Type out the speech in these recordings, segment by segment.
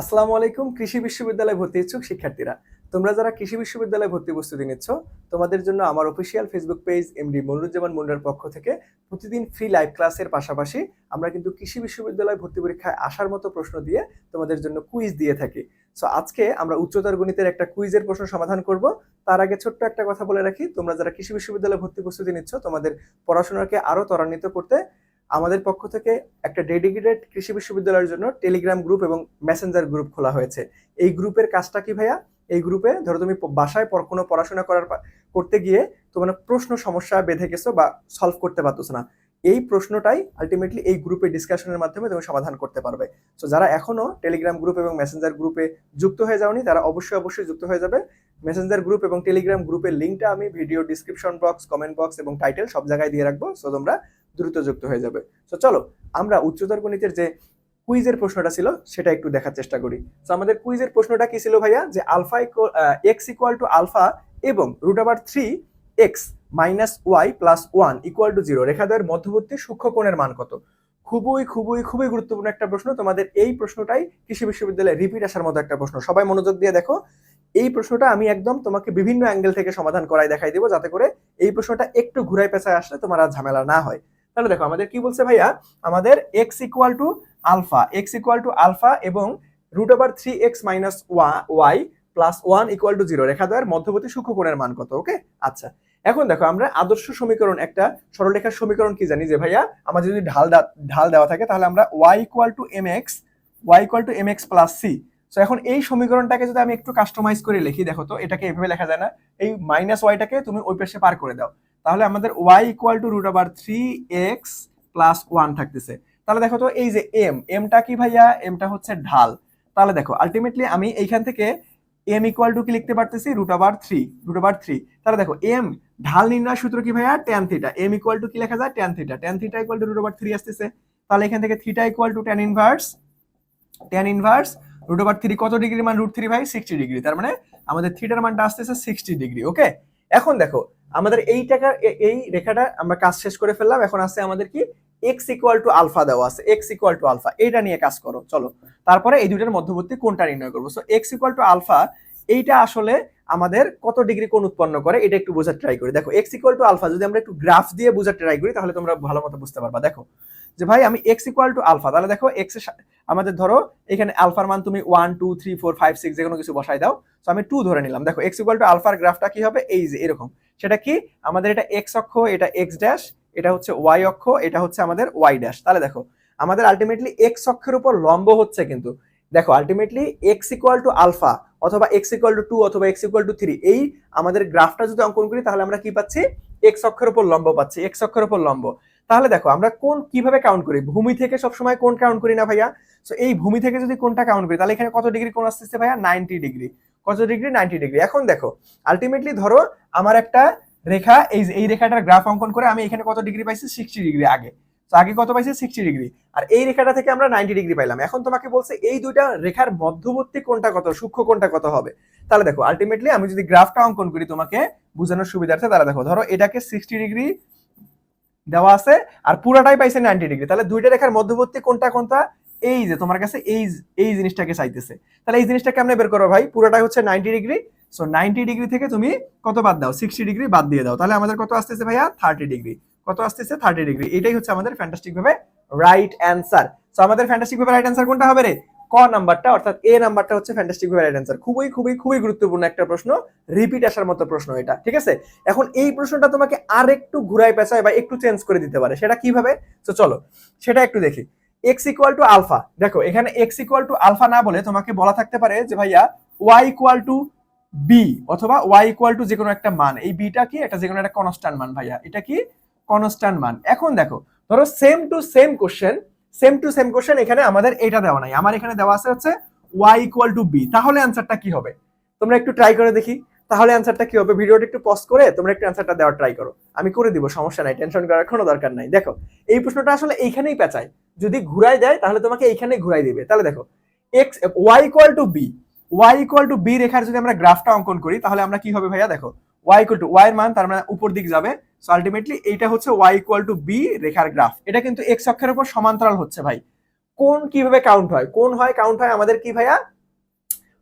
আসসালামু আলাইকুম, কৃষি বিশ্ববিদ্যালয়ে ভর্তি ইচ্ছুক শিক্ষার্থীরা। তোমরা যারা কৃষি বিশ্ববিদ্যালয়ে ভর্তি প্রস্তুতি নিচ্ছ, তোমাদের জন্য আমার official Facebook page MD Moniruzzaman মুন্ডার পক্ষ থেকে প্রতিদিন ফ্রি লাইভ ক্লাসের পাশাপাশি আমরা কিন্তু কৃষি বিশ্ববিদ্যালয় ভর্তি পরীক্ষায় আসার মতো প্রশ্ন দিয়ে তোমাদের জন্য কুইজ দিয়ে থাকি। সো আজকে আমরা উচ্চতর গণিতের একটা কুইজের প্রশ্ন সমাধান করব। তার আগে ছোট্ট একটা কথা বলে রাখি, তোমরা যারা কৃষি বিশ্ববিদ্যালয়ে ভর্তি প্রস্তুতি নিচ্ছ, তোমাদের পড়াশোনাকে আরও ত্বরান্বিত করতে আমাদের পক্ষ থেকে একটা ডেডিকেটেড কৃষি বিশ্ববিদ্যালয়ের জন্য টেলিগ্রাম গ্রুপ এবং মেসেঞ্জার গ্রুপ খোলা হয়েছে। এই গ্রুপের কাজটা কি ভাইয়া? এই গ্রুপে ধরো তুমি বাসায় পর কোনো পড়াশোনা করার করতে গিয়ে তোমার প্রশ্ন সমস্যা বেঁধে গেছো বা সলভ করতে পারতেছো না। এই প্রশ্নটাই আলটিমেটলি এই গ্রুপে ডিসকাশনের মাধ্যমে তুমি সমাধান করতে পারবে। তো যারা এখনও টেলিগ্রাম গ্রুপ এবং মেসেঞ্জার গ্রুপে যুক্ত হয়ে যাওনি, তারা অবশ্যই অবশ্যই যুক্ত হয়ে যাবে। মেসেঞ্জার গ্রুপ এবং টেলিগ্রাম গ্রুপের লিঙ্কটা আমি video description box comment box এবং টাইটেল সব জায়গায় দিয়ে রাখব। সো তোমরা দ্রুত যুক্ত হয়ে যাবে। তো চলো, আমরা উচ্চতর গণিতের যে কুইজের প্রশ্নটা ছিল, সেটা একটু দেখার চেষ্টা করি। তো আমাদের কুইজের প্রশ্নটা কি ছিল ভাইয়া? যে alpha X equal to alpha এবং রুট আবার three X minus Y plus one equal to zero রেখাদ্বয়ের মধ্যবর্তী সূক্ষ্ম কোণের মান কত? খুবই খুবই খুবই গুরুত্বপূর্ণ একটা প্রশ্ন। তোমাদের এই প্রশ্নটাই কৃষি বিশ্ববিদ্যালয়ে রিপিট আসার মতো একটা প্রশ্ন। সবাই মনোযোগ দিয়ে দেখো। এই প্রশ্নটা আমি একদম তোমাকে বিভিন্ন অ্যাঙ্গেল থেকে সমাধান করাই দেখাই দেবো, যাতে করে এই প্রশ্নটা একটু ঘুরাই পেঁচায় আসলে তোমার আর ঝামেলা না হয়। তাহলে দেখো আমাদের কি বলছে ভাইয়া? আমাদের X equal to alpha X equal to alpha এবং root over three X minus Y plus one equal to zero রেখাদ্বয়ের মধ্যবর্তী সূক্ষ্মকোণের মান কত? ওকে আচ্ছা এখন দেখো আমরা আদর্শ সমীকরণ, একটা সরলরেখার সমীকরণ কি জানি যে ভাইয়া, আমাদের যদি ঢাল ঢাল দেওয়া থাকে তাহলে আমরা Y equal to M X Y equal to M X plus C তো এখন এই সমীকরণটাকে যদি আমি একটু কাস্টমাইজ করে লিখি, দেখো তো, এটাকে এভাবে লেখা যায় না। এই মাইনাস ওয়াইটাকে তুমি ওই পাশে পার করে দাও। তাহলে আমাদের ওয়াই ইকুয়াল টু রুট আবার থ্রি এক্স প্লাস ওয়ান থাকতেছে। তাহলে দেখো তো এই যে এম এমটা কি ভাইয়া? এমটা হচ্ছে ঢাল। তাহলে দেখো আলটিমেটলি আমি এইখান থেকে এম ইকুয়াল টু কি লিখতে পারতেছি? রুট আবার থ্রি রুট আবার থ্রি তাহলে দেখো এম ঢাল নির্ণয় সূত্র কি ভাইয়া? Tan theta M equal to কি লেখা যায়? Tan theta tan theta equal to root আবার থ্রি আসতেছে। তাহলে এখান থেকে theta equal to tan inverse tan inverse root over three কত ডিগ্রি মান? রুট থ্রি ভাই সিক্সটি ডিগ্রি তার মানে আমাদের থিটার মানটা আসতেছে সিক্সটি ডিগ্রি ওকে এখন দেখো আমাদের এই টাকা এই রেখাটা আমরা কাজ শেষ করে ফেললাম। এখন আছে আমাদের কি? এক্স ইকুয়াল টু আলফা দেওয়া আছে। এক্স ইকুয়াল টু আলফা এইটা নিয়ে কাজ করো, চলো। তারপরে এই দুইটার মধ্যবর্তী কোনটা নির্ণয় করব। So X equal to alpha এইটা আসলে আমাদের কত ডিগ্রি কোন উৎপন্ন করে, এটা একটু বোঝার ট্রাই করি। দেখো এক্স ইকুয়াল টু আলফা যদি আমরা একটু গ্রাফ দিয়ে বোঝার ট্রাই করি, তাহলে তোমরা ভালো মতো বুঝতে পারবা। দেখো যে ভাই, আমি এক্স ইকুয়াল টু আলফা তাহলে দেখো এক্স আমাদের ধরো এখানে আলফার মান তুমি one two three four five six যে কোনো কিছু বসাই দাও। তো আমি টু ধরে নিলাম। দেখো এক্স ইকুয়াল টু আলফার গ্রাফটা কি হবে? এই যে, এরকম। সেটা কি? আমাদের এটা এক্স অক্ষ, এটা এক্স ড্যাশ এটা হচ্ছে ওয়াই অক্ষ, এটা হচ্ছে আমাদের ওয়াই ড্যাশ তাহলে দেখো, আমাদের আলটিমেটলি এক্স অক্ষের উপর লম্ব হচ্ছে কিন্তু। দেখো ultimately X equal to alpha অথবা এক্স ইকুয়াল টু টু অথবা এক্স ইকুয়াল টু থ্রি এই আমাদের গ্রাফটা যদি অঙ্কন করি, তাহলে আমরা কি পাচ্ছি? এক্স অক্ষের উপর লম্ব পাচ্ছি এক্স অক্ষের উপর লম্ব। তাহলে দেখো, আমরা কোন কীভাবে কাউন্ট করি? ভূমি থেকে সবসময় কোন কাউন্ট করি না ভাইয়া? তো এই ভূমি থেকে যদি কোনটা কাউন্ট করি, তাহলে এখানে কত ডিগ্রি কোন আসতেছে ভাইয়া? নাইনটি ডিগ্রি কত ডিগ্রি নাইনটি ডিগ্রি এখন দেখো আলটিমেটলি ধরো, আমার একটা রেখা, এই এই রেখাটার গ্রাফ অঙ্কন করে আমি এখানে কত ডিগ্রি পাইছি? সিক্সটি ডিগ্রি আগে। তো আগে কত পাইছি? সিক্সটি ডিগ্রি আর এই রেখাটা থেকে আমরা নাইনটি ডিগ্রি পাইলাম। এখন তোমাকে বলছে, এই দুইটা রেখার মধ্যবর্তী কোনটা কত? সূক্ষ্ম কোনটা কত হবে? তাহলে দেখো আলটিমেটলি আমি যদি গ্রাফটা অঙ্কন করি তোমাকে বোঝানোর সুবিধার্থে, তাহলে দেখো, ধরো এটাকে সিক্সটি ডিগ্রি দেওয়া আছে, আর পুরাটাই পাইছে নাইনটি ডিগ্রি তাহলে দুইটা রেখার মধ্যবর্তী কোনটা কোনটা? এই যে, তোমার কাছে এই এই জিনিসটাকে চাইতেছে। তাহলে এই জিনিসটা কেমনে বের করো ভাই, পুরোটাই হচ্ছে ninety degree so ninety degree থেকে তুমি কত বাদ দাও? সিক্সটি ডিগ্রি বাদ দিয়ে দাও। তাহলে আমাদের কত আসতেছে ভাইয়া? থার্টি ডিগ্রি কত আসতেছে? থার্টি ডিগ্রি এটাই হচ্ছে আমাদের ফ্যান্টাস্টিক ভাবে রাইট অ্যান্সার সো আমাদের ফ্যান্টাস্টিক ভাবে রাইট অ্যান্সার কোনটা হবে রে? নাম্বারটা, অর্থাৎ এ নাম্বারটা হচ্ছে ফ্যান্টাস্টিক ভাবে অ্যান্সার খুবই খুবই খুবই গুরুত্বপূর্ণ একটা প্রশ্ন। রিপিট আসার মতো প্রশ্ন এটা, ঠিক আছে? এখন এই প্রশ্নটা তোমাকে আর একটু ঘুরাই পেঁচায় বা একটু চেঞ্জ করে দিতে পারে। সেটা কীভাবে? তো চলো, সেটা একটু দেখি। এক্স ইকুয়াল টু আলফা দেখো, এখানে এক্স ইকুয়াল টু আলফা না বলে তোমাকে বলা থাকতে পারে যে ভাইয়া ওয়াই ইকুয়াল টু বি অথবা ওয়াই ইকুয়াল টু যে কোনো একটা মান। এই বিটা কি? এটা যে কোনো একটা কনস্ট্যান্ট মান ভাইয়া। এটা কি? কনস্ট্যান্ট মান। এখন দেখো, ধরো same to same question same to same question এখানে আমাদের এটা দেওয়া নাই। আমার এখানে দেওয়া আছে হচ্ছে ওয়াই ইকুয়াল টু বি তাহলে অ্যান্সারটা কি হবে? তোমরা একটু ট্রাই করে দেখি। তাহলে অ্যান্সারটা কি হবে? ভিডিওটা একটু পজ করে তোমরা একটু অ্যান্সারটা দেওয়ার ট্রাই করো। আমি করে দিব, সমস্যা নাই টেনশন করার কোনো দরকার নাই। দেখো, এই প্রশ্নটা আসলে এইখানেই পেঁচায়। যদি ঘুরাই দেয়, তাহলে তোমাকে এইখানেই ঘুরাই দিবে। তাহলে দেখো X Y equal to B Y equal to B রেখার যদি আমরা গ্রাফটা অঙ্কন করি, তাহলে আমরা কি হবে ভাইয়া? দেখো ওয়াই ইকুয়াল টু ওয়াই এর মান তার মানে উপর দিক যাবে। সো আলটিমেটলি এইটা হচ্ছে ওয়াই ইকুয়াল টু বি রেখার গ্রাফ এটা কিন্তু এক্স অক্ষের উপর সমান্তরাল হচ্ছে ভাই। কোন কীভাবে কাউন্ট হয়? কোন হয় কাউন্ট হয় আমাদের কি ভাইয়া?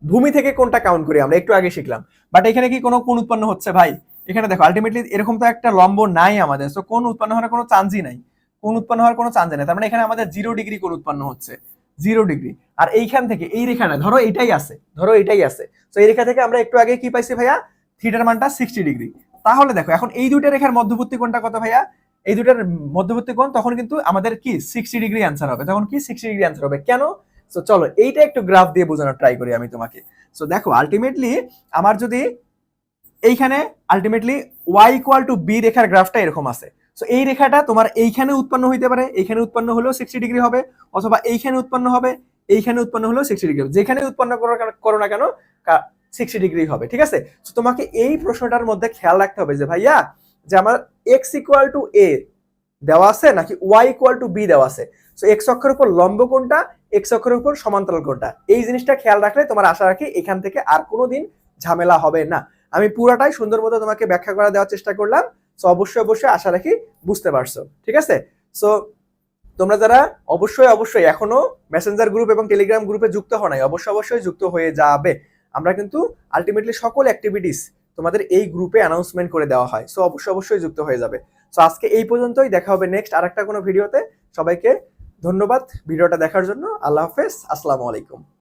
ভূমি থেকে কোনটা কাউন্ট করি আমরা? একটু আগে শিখলাম। বাট এখানে কি কোনো কোন উৎপন্ন হচ্ছে ভাই? এখানে দেখো আলটিমেটলি এরকম তো একটা লম্ব নাই আমাদের। তো কোন উৎপন্ন হওয়ার কোনো চান্সই নাই। কোন উৎপন্ন হওয়ার কোনো চান্সই নাই। তার মানে এখানে আমাদের জিরো ডিগ্রি কোন উৎপন্ন হচ্ছে। জিরো ডিগ্রি আর এইখান থেকে, এই রেখাটা ধরো এটাই আছে। ধরো এটাই আছে। তো এই রেখা থেকে আমরা একটু আগে কি পাইছি ভাইয়া? থিটার মানটা সিক্সটি ডিগ্রি তাহলে দেখো, এখন এই দুইটা রেখার মধ্যবর্তী কোণটা কত ভাইয়া? এই দুটার মধ্যবর্তী কোণ তখন কিন্তু আমাদের কি? সিক্সটি ডিগ্রি অ্যান্সার হবে। তখন কি? সিক্সটি ডিগ্রি অ্যান্সার হবে। কেন? তো চলো, এইটা একটু গ্রাফ দিয়ে বোঝানোর ট্রাই করি আমি তোমাকে। সো দেখো আলটিমেটলি আমার যদি এইখানে ultimately Y equal to B রেখার গ্রাফটা এরকম আছে। সো এই রেখাটা তোমার এইখানে উৎপন্ন হইতে পারে। এইখানে উৎপন্ন হলেও সিক্সটি ডিগ্রি হবে। অথবা এইখানে উৎপন্ন হবে। এইখানে উৎপন্ন হলেও সিক্সটি ডিগ্রি হবে। যেখানে উৎপন্ন করো না কেন সিক্সটি ডিগ্রি হবে, ঠিক আছে? তো তোমাকে এই প্রশ্নটার মধ্যে খেয়াল রাখতে হবে যে, ভাইয়া, যে আমার এক্স ইকুয়াল টু এ দেওয়া আছে নাকি ওয়াই ইকুয়াল টু বি দেওয়া আছে? সো এক্স অক্ষের উপর লম্ব কোনটা এক্স অক্ষের উপর সমান্তরাল কোনটা? এই জিনিসটা খেয়াল রাখলে তোমার আশা রাখি এখান থেকে আর কোনো দিন ঝামেলা হবে না। আমি পুরাটাই সুন্দর মতো তোমাকে ব্যাখ্যা করা দেওয়ার চেষ্টা করলাম। সো অবশ্যই অবশ্যই আশা রাখি বুঝতে পারছ, ঠিক আছে? সো তোমরা যারা অবশ্যই অবশ্যই এখনও মেসেঞ্জার গ্রুপ এবং টেলিগ্রাম গ্রুপে যুক্ত হও নাই, অবশ্যই অবশ্যই যুক্ত হয়ে যাবে। আমরা কিন্তু আলটিমেটলি সকল অ্যাক্টিভিটিস তোমাদের এই গ্রুপে অ্যানাউন্সমেন্ট করে দেওয়া হয়। সো অবশ্যই অবশ্যই যুক্ত হয়ে যাবে। সো আজকে এই পর্যন্তই। দেখা হবে নেক্সট আর একটা কোনো ভিডিওতে সবাইকে ধন্যবাদ ভিডিওটা দেখার জন্য। আল্লাহ হাফেজ। আসসালামু আলাইকুম।